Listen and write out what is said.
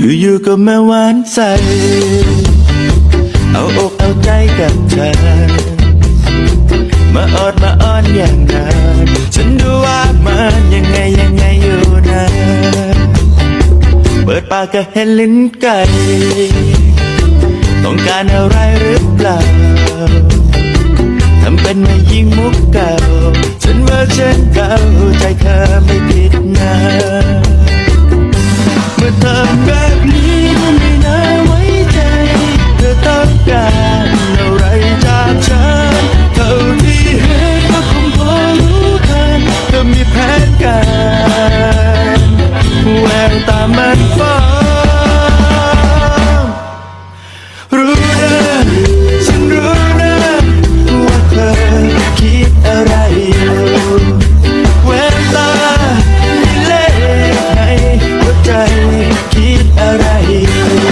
อยู่ๆก็มาหวานใสเอาอกเอาใจกับเธอ มาออดมาอ้อนอย่างนั้นฉันดูว่ามันยังไงยังไงอยู่นะ เปิดปากก็เห็นลิ้นไก่ต้องการอะไรหรือเปล่าทำเป็นมายิงมุกเก่า ฉันว่าฉันเก่าใจเธอไม่ผิดนะ เมื่อทำแตามันฟ้ารู้นะฉันรู้นะว่าเธอคิดอะไรอยู่แววตามีเลขในหัวใจคิดอะไรอยู่